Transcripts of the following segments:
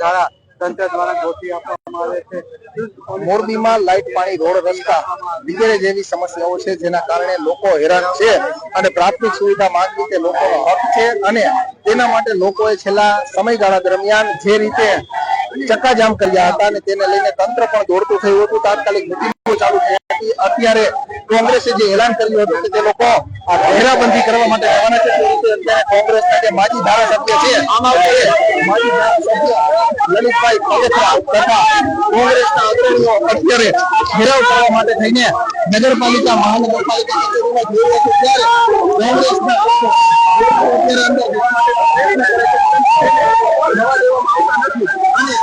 ધારા તંત્ર દ્વારા ગોઠવી આપવામાં આવે છે. મોરબીમાં લાઇટ પાણી રોડ રસ્તા વગેરે જેવી સમસ્યાઓ છે, જેના કારણે લોકો હેરાન છે અને પ્રાથમિક સુવિધા માંગવી તે લોકોનો હક છે અને તેના માટે લોકોએ છેલ્લા સમયગાળા દરમિયાન જે રીતે ચક્કાજામ કર્યા હતા અને તેને લઈને તંત્ર પણ દોડતું થયું હતું. તાત્કાલિક ચાલુ અત્યારે કોંગ્રેસે જે એલાન કર્યું હતું કે તે લોકો ઘેરાબંધી કરવા માટે જવાના છે. કોંગ્રેસના જે માજી ધારાસભ્ય છે માજી ધારાસભ્ય લલિતભાઈ પગથરા તથા કોંગ્રેસના અગ્રણીઓ અત્યારે ઘેરાવ કરવા માટે થઈને નગરપાલિકા મહાનગરપાલિકા કચેરીમાં જઈ રહ્યા ત્યારે કોંગ્રેસના અત્યારે અંદર. જવા દેવામાં આવતા નથી. અને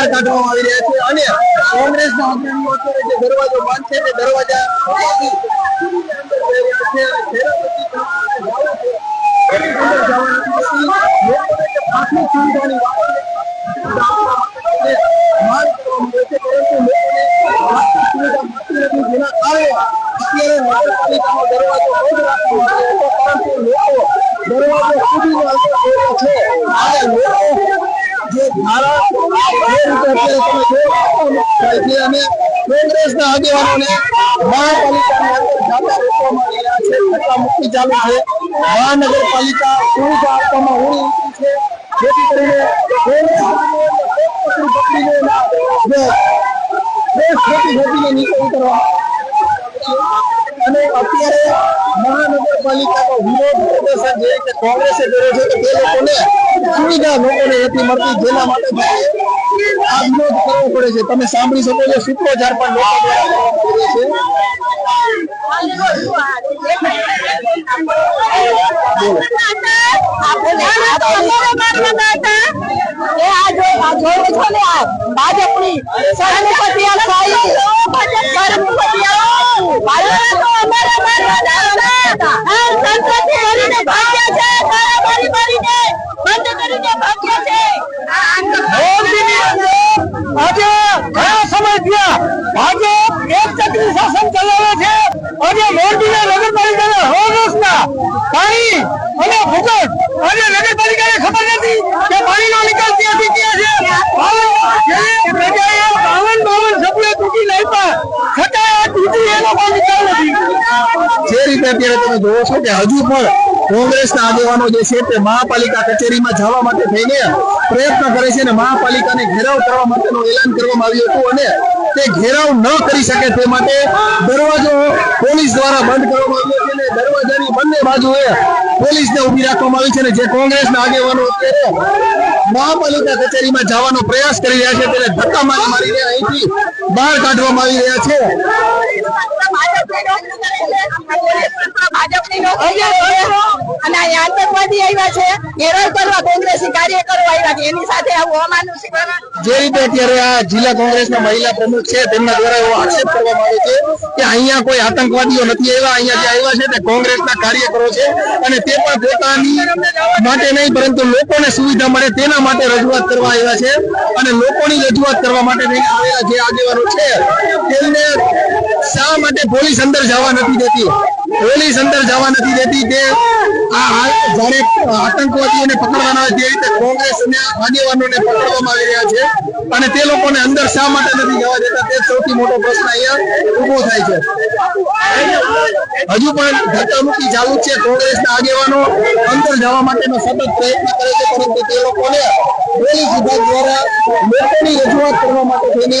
બહાર કાઢવામાં આવી રહ્યા છે અને કોંગ્રેસના અગ્રણીઓ અત્યારે જે દરવાજો બંધ છે તે દરવાજા પ્રાથમિક સુવિધાની વાત. જેના દરવાજો પરંતુ લોકો દરવાજો સુધી છે અને લોકો જે ધારા જે રીતે અત્યારે તમે જોઈ થાય છે અને કોંગ્રેસના આગેવાનોને મહાપાલિકાની અંદર જાતા રોકવામાં આવી રહ્યા છે ધક્કા મુક્કી ચાલુ છે મહાનગરપાલિકા સુવિધા આપવામાં ઊણી ઉતરી છે જેથી કરીને કોંગ્રેસ આગેવાનો પકડીને જે દેશ ખોટી ખોટીને નીચે ઉતરવામાં અને અત્યારે મહાનગરપાલિકાનો વિરોધ પ્રદર્શન જે રીતે કોંગ્રેસે કર્યો છે કે તે લોકોને સુવિધા લોકોને નથી મળતી જેના માટે થઈને આ વિરોધ કરવો પડે છે તમે સાંભળી શકો છો સૂત્રોચ્ચાર પણ લોકો દ્વારા કરવામાં આવે છે ભાજપની સહાનુભૂતિ આ ચક્રી શાસન ચલાવે છે. આજે મોરબીના નગરપાલિકાના રોડરસ્તા પાણી અને ભૂગોળ આજે નગરપાલિકાને ખબર નથી કે પાણીનો નિકાલ ત્યાંથી ક્યાં છે. જે રીતે અત્યારે તમે જોવો છો કે હજુ પણ કોંગ્રેસના આગેવાનો જે છે તે મહાપાલિકા કચેરીમાં જવા માટે થઈને પ્રયત્ન કરે છે અને મહાપાલિકાને ઘેરાવ કરવા માટેનું એલાન કરવામાં આવ્યું હતું અને તે ઘેરાવ ન કરી શકે તે માટે દરવાજો પોલીસ દ્વારા બંધ કરવામાં આવ્યો છે અને દરવાજાની બંને બાજુએ પોલીસને ઊભી રાખવામાં આવી છે અને જે કોંગ્રેસના આગેવાનો અત્યારે મહાપાલિકા કચેરીમાં જવાનો પ્રયાસ કરી રહ્યા છે તેને ધક્કા મારી મારીને અહીંથી બહાર કાઢવામાં આવી રહ્યા છે. ભાજપની અને આતંકવાદી આવ્યા છે. કરવા કોંગ્રેસી કાર્યકરો આવ્યા છે. એની સાથે આવું અમાનુષિક જે રીતે અત્યારે આ જિલ્લા કોંગ્રેસના મહિલા પ્રમુખ છે તેમના દ્વારા એવો આક્ષેપ કરવામાં આવે છે કે અહીંયા કોઈ આતંકવાદીઓ નથી આવ્યા. અહીંયા જે આવ્યા છે તે કોંગ્રેસના કાર્યકરો છે અને તે પણ પોતાની માટે નહીં પરંતુ લોકોને સુવિધા મળે તેના માટે રજૂઆત કરવા આવ્યા છે અને લોકોની રજૂઆત કરવા માટે થઈને આવેલા જે આગેવાનો છે તેમને શા માટે પોલીસ અંદર જવા નથી દેતી? પોલીસ અંદર જવા નથી દેતી તે જ્યારે આતંકવાદીઓને પકડવાના હોય તે રીતે કોંગ્રેસના આગેવાનોને પકડવામાં આવી રહ્યા છે. અને તે લોકોને અંદર શા માટે નથી જવા દેતા તે સૌથી મોટો પ્રશ્ન અહીંયા ઊભો થાય છે. હજુ પણ ધક્કામુક્કી ચાલુ છે. કોંગ્રેસના આગેવાનો અંદર જવા માટેનો સતત પ્રયત્ન કરે છે, પરંતુ તે લોકોને પોલીસ વિભાગ દ્વારા લોકોની રજૂઆત કરવા માટે નથી.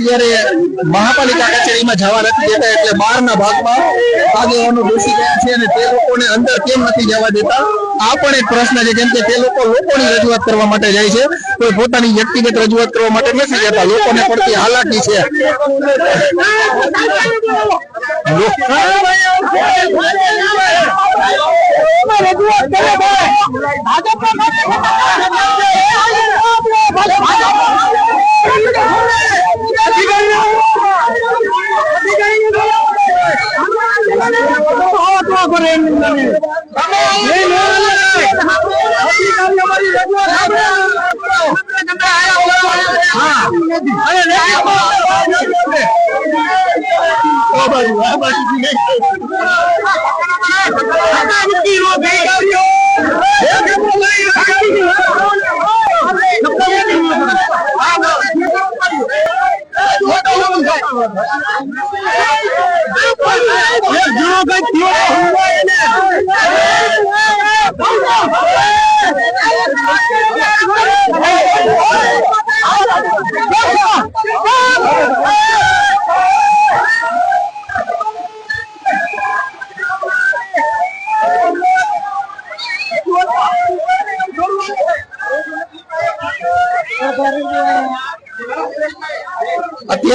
અત્યારે મહાપાલિકા કચેરીમાં જવા નથી દેતા એટલે બહારના ભાગમાં આગેવાનો ઘૂસી ગયા છે અને તે લોકોને અંદર કેમ નથી જવા દેતા? આ પણ એક પ્રશ્ન છે, કેમ કે તે લોકો લોકોની રજૂઆત કરવા માટે જાય છે, કોઈ પોતાની વ્યક્તિગત રજૂઆત કરવા માટે નથી જતા, લોકોને પડતી હાલાકી છે. લો- રજૂઆત કરે ભાઈ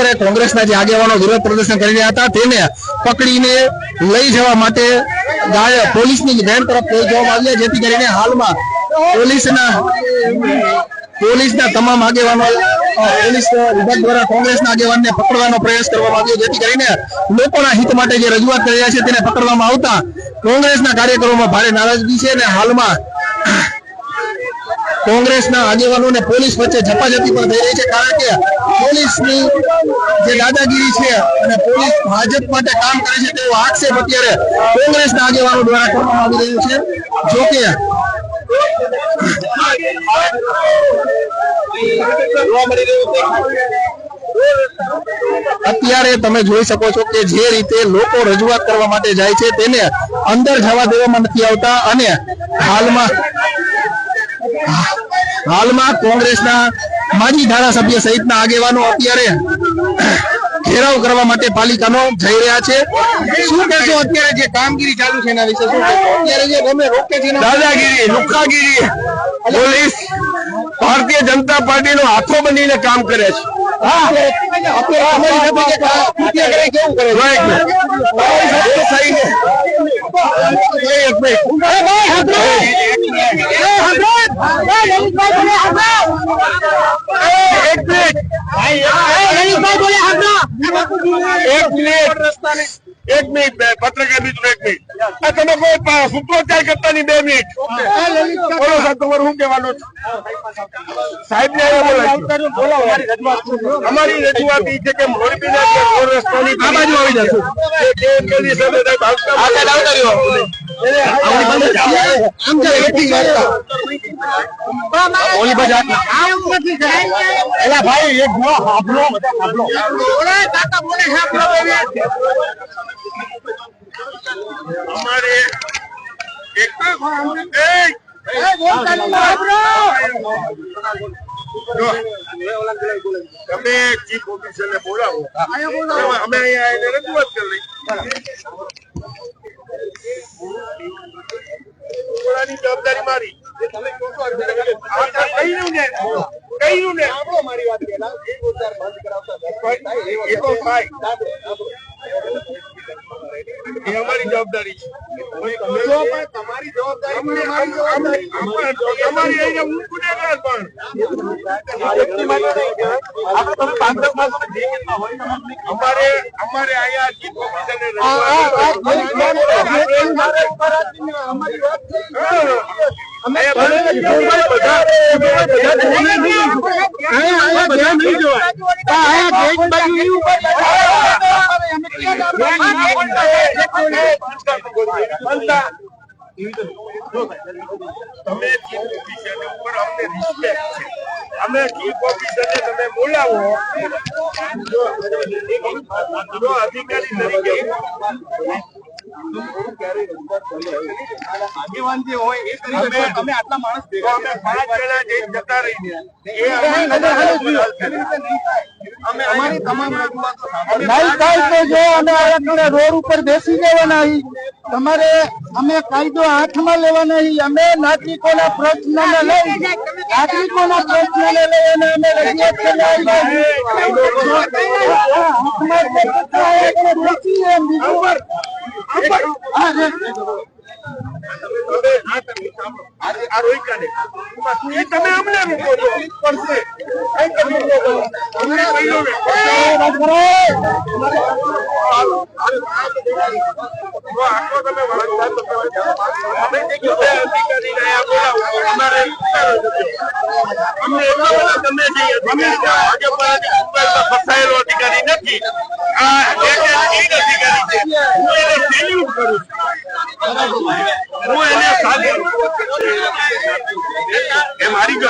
અત્યારે કોંગ્રેસના જે આગેવાનો વિરોધ પ્રદર્શન કરી રહ્યા હતા, તેને પકડીને લઈ જવા માટે પોલીસની વેન તરફ લઈ જવામાં આવ્યા જેથી કરીને હાલમાં પોલીસના પોલીસના તમામ આગેવાનો પોલીસ વિભાગ દ્વારા કોંગ્રેસના આગેવાનને પકડવાનો પ્રયાસ કરવામાં આવ્યો. જેથી કરીને લોકોના હિત માટે જે રજૂઆત કરી રહ્યા છે તેને પકડવામાં આવતા કોંગ્રેસના કાર્યકરોમાં ભારે નારાજગી છે અને હાલમાં કોંગ્રેસના આગેવાનો અને પોલીસ વચ્ચે ઝપાઝપી પણ થઈ રહી છે. કારણ કે પોલીસની જે દાદાગીરી છે અને પોલીસ ભાજપ માટે કામ કરે છે તેવો આક્ષેપ અત્યારે કોંગ્રેસના આગેવાનો દ્વારા કરવામાં આવી રહ્યો છે. જો કે અત્યારે તમે જોઈ શકો છો કે જે રીતે લોકો રજૂઆત કરવા માટે જાય છે તેને અંદર જવા દેવામાં નથી આવતા અને હાલમાં હાલમાં કોંગ્રેસના માજી ધારાસભ્ય સહિતના આગેવાનો અત્યારે ઘેરાવ કરવા માટે પાલિકાનો જઈ રહ્યા છે શું કહેશો અત્યારે જે કામગીરી ચાલુ છે એના વિશે શું અત્યારે જે ગમે રોકે છે દાદાગીરી લુખાગીરી પોલીસ ભારતીય જનતા પાર્ટીનો હાથો બનીને કામ કરે છે હા અત્યારે તમારી સાથે કેવું કરે છે? એક મિનિટ. એક મિનિટ. બે, પત્રકાર મિત્રો એક મિનિટ. આ તમે કોઈ સૂત્રોચ્ચાર કરતા નહીં બે મિનિટ. બોલો સાહેબ તમારું શું કહેવાનું છે? સાહેબ ને અમારી રજૂઆત એ છે કે મોરબી ના રસ્તાની આ બાજુ આવી જશે. બોલાવો અમે અહીંયા રજૂઆત કરી બોલાની જવાબદારી મારી. આ કહ્યું ને કહ્યું ને એ તો થાય એ અમારી જવાબદારી છે. તમારી જવાબદારી તમારી અહીંયા હું ગુનેગાર પણ અમારે અમારે અહીંયા ચીફ ઓફિસર રિસ્પેક્ટ છે અમે ચીફ ઓફિસરને તમે બોલાવો અધિકારી તરીકે આગેવાન જે હોય એ કરી અમે અમે આટલા માણસ તો અમે પાંચ જણા જઈને જતા રહીને એ અમારી તમામ નહીં થાય તો જો અમે અહીંયા રોડ ઉપર બેસી જવા અહીં. તમારે અમે કાયદો હાથમાં લેવાના નહીં અમે નાગરિકોના પ્રશ્નને લઈ નાગરિકોના પ્રશ્નને લઈ અને અમે રજૂઆત એમ બીજું. તમે તમે અમને રોકો છો. પડશે. તમે? અમને પહેલો ને. હાલો. હાલો. તો આટલો તમે તમે અમે અધિકારી બોલાવો. અમારે. અમને એટલા બધા ગમે છે એ અધિકારી. આજે ફસાયેલો અધિકારી નથી આ અધિકારી છે હું એને સાથે એ મારી જો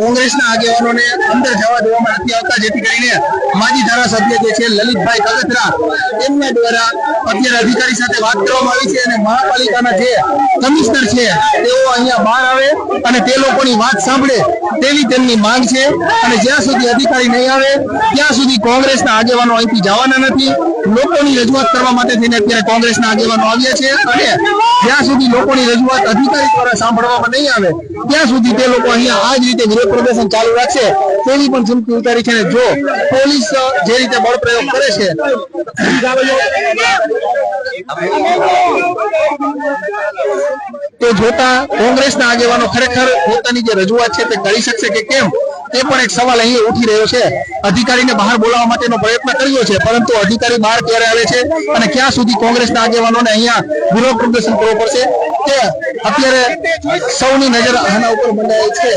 કોંગ્રેસના આગેવાનોને અંદર જવા દેવામાં નથી આવતા, જેથી કરીને માજી ધારાસભ્ય જે છે, લલિતભાઈ કગતરા એમના દ્વારા અત્યારે અધિકારી સાથે વાત કરવામાં આવી છે અને મહાપાલિકાના જે કમિશનર છે, તેઓ અહીંયા બહાર આવે અને તે લોકોની વાત સાંભળે તેવી તેમની માંગ છે. અને જ્યાં સુધી અધિકારી નહીં આવે, ત્યાં સુધી કોંગ્રેસના આગેવાનો અહીંથી જવાના નથી. લોકોની રજૂઆત કરવા માટે થઈને અત્યારે કોંગ્રેસના આગેવાનો આવ્યા છે અને જ્યાં સુધી લોકોની રજૂઆત અધિકારી દ્વારા સાંભળવામાં નહીં આવે, ત્યાં સુધી તે લોકો અહીંયા આ જ રીતે વિરોધ પ્રદર્શન ચાલુ રાખશે, તેની પણ ચીમકી ઉતારી છે જો પોલીસ જે રીતે બળ પ્રયોગ કરે છે, તે જોતા કોંગ્રેસના આગેવાનો ખરેખર પોતાની જે રજૂઆત છે તે કરી શકશે કે કેમ, તે પણ એક સવાલ અહીં ઉઠી રહ્યો છે. અધિકારીને બહાર બોલાવવા માટેનો પ્રયત્ન કર્યો છે, પરંતુ અધિકારી બહાર ક્યારે આવે છે અને ક્યાં સુધી કોંગ્રેસના આગેવાનોને અહીંયા વિરોધ પ્રદર્શન કરવો પડશે તે અત્યારે સૌની નજર આના ઉપર મંડાય છે.